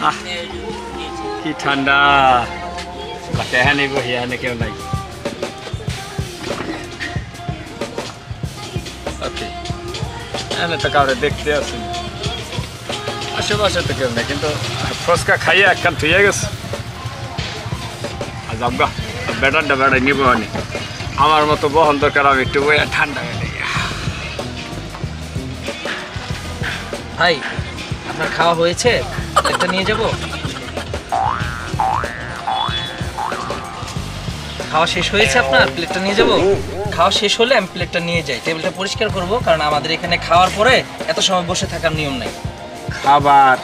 আহ, কি ঠান্ডা বহি হ্যাঁ কেউ নাই। ওকে এনে তো কাউরে দেখতে আসেন আশেপাশে তো কেউ নেই কিন্তু ফসকা খাইয়ে একখান থুয়ে গেছে। আর যাবগা বেটারটা বেটার নিব আনি। আমার মতো বহন দরকার আমি একটু ঠান্ডা ভাই আপনার খাওয়া হয়েছে? একটা নিয়ে যাব? খাওয়া শেষ হয়েছে আপনার? প্লেটটা নিয়ে যাব? খাওয়া শেষ হলে আমি প্লেটটা নিয়ে যাই। টেবিলটা পরিষ্কার করব, কারণ আমাদের এখানে খাওয়ার পরে এত সময় বসে থাকার নিয়ম নেই। খাবার।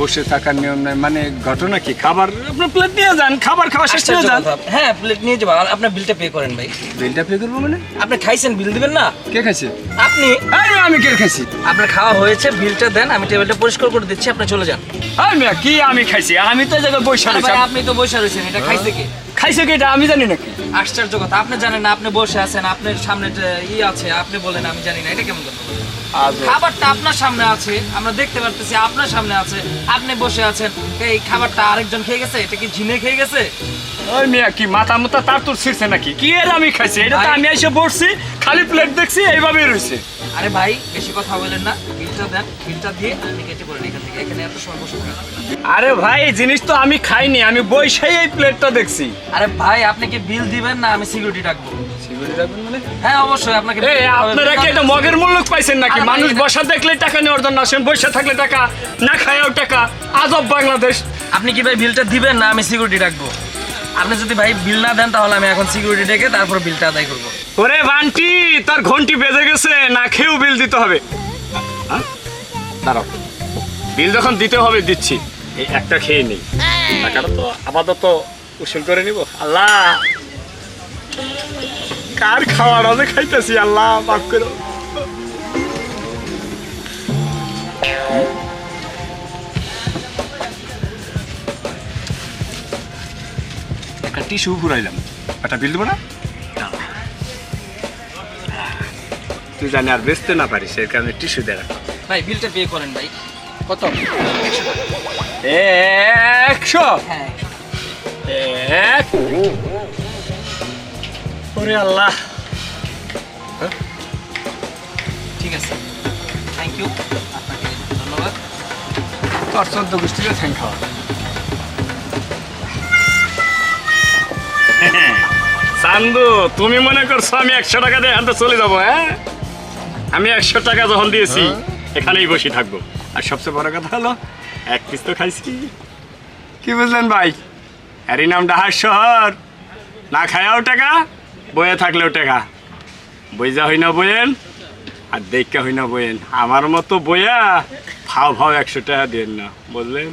বসে থাকার নিয়ম নাই। মানে ঘটনা কি? খাবার আপনি প্লেট নিয়ে যান খাবার খাওয়া শেষ করে যান। হ্যাঁ প্লেট নিয়ে যাব। আর আপনার বিলটা পে করেন ভাই। বিলটা পে করব মানে? আপনি খাইছেন বিল দিবেন না? কে খাইছে? আপনি? আরে আমি কে খাইছি? আপনার খাওয়া হয়েছে বিলটা দেন আমি টেবিলটা পরিষ্কার করে দিচ্ছি আপনি চলে যান। আরে কি আমি খাইছি? আমি তো জায়গা জায়গায় বসে আছি আপনি তো বসে রয়েছেন এটা খাইছে কে? খাইছে কি এটা? আমি জানি নাকি? আশ্চর্য কথা আপনি জানেন না আপনি বসে আছেন আপনার সামনে ই আছে আপনি বলেন আমি জানি না এটা কেমন কথা? খাবারটা আপনার সামনে আছে আমরা দেখতে পারতেছি আপনার সামনে আছে আপনি বসে আছেন এই খাবারটা আরেকজন খেয়ে গেছে এটা কি ঝিনে খেয়ে গেছে? ওই মিয়া কি মাথা মুতা তার তোর ছিড়ছে নাকি? কি এর আমি খাইছি? এটা তো আমি এসে বসছি খালি প্লেট দেখছি এইভাবেই রয়েছে। আরে ভাই বেশি কথা বলেন না। বিলটা দেন বিলটা দিয়ে আপনি কেটে পড়েন এখান থেকে। এখানে এত সময় বসে থাকা যাবে না। আরে ভাই এই জিনিস তো আমি খাইনি আমি বইসাই এই প্লেটটা দেখছি। আরে ভাই আপনি কি বিল দিবেন না আমি সিকিউরিটি ডাকবো? মানে? হ্যাঁ অবশ্যই আপনাকে এই আপনারা কি এটা মগের মূল্য পাইছেন নাকি? আরে ভাই, মানুষ এটা- বসা দেখলে টাকা নেওয়ার জন্য আসেন বসে থাকলে টাকা না খায়াও টাকা। আজব বাংলাদেশ। আপনি কি ভাই বিলটা দিবেন না আমি সিকিউরিটি ডাকবো? আপনি যদি ভাই বিল না দেন তাহলে আমি এখন সিকিউরিটি ডেকে তারপর বিলটা আদায় করব। ওরে বান্টি, তার ঘন্টি বেজে গেছে, না খেয়েও বিল দিতে হবে। হ্যাঁ? দাঁড়াও। বিল যখন দিতে হবে, দিচ্ছি। এই একটা খেয়ে নেই। টাকাটা তো আপাতত উসুল করে নিব। আল্লাহ! কার খাওয়ার আমি খাইতেছি? আল্লাহ, মাফ করো। একটা টিস্যু ঘুরাইলাম। একটা বিল দেবো না? তুই জানি আর বেচতে না পারিস এর কারণে টিস্যু দেয় ভাই বিলটা পে করেন ভাই। কত? একশো? হ্যাঁ। এক। ওরে আল্লাহ। ঠিক আছে। থ্যাংক ইউ আপনাকে ধন্যবাদ। তোর চোদ্দ গোষ্ঠীরে থ্যাংক খাওয়া চান্দু তুমি মনে করছ আমি একশো টাকা দিয়ে থেকে চলে যাব হ্যাঁ? আমি একশো টাকা যখন দিয়েছি এখানেই বসে থাকব। আর সবচেয়ে বড় কথা হলো এক পিস তো খাইছি। কি বুঝলেন ভাই? এরই নাম ডাহার শহর না খায়াও টাকা বয়ে থাকলেও টাকা। বইজা হই না বইয়েন আর দেখা হই না বইয়েন। আমার মতো বইয়া ভাও ভাও একশো টাকা দেন না বুঝলেন?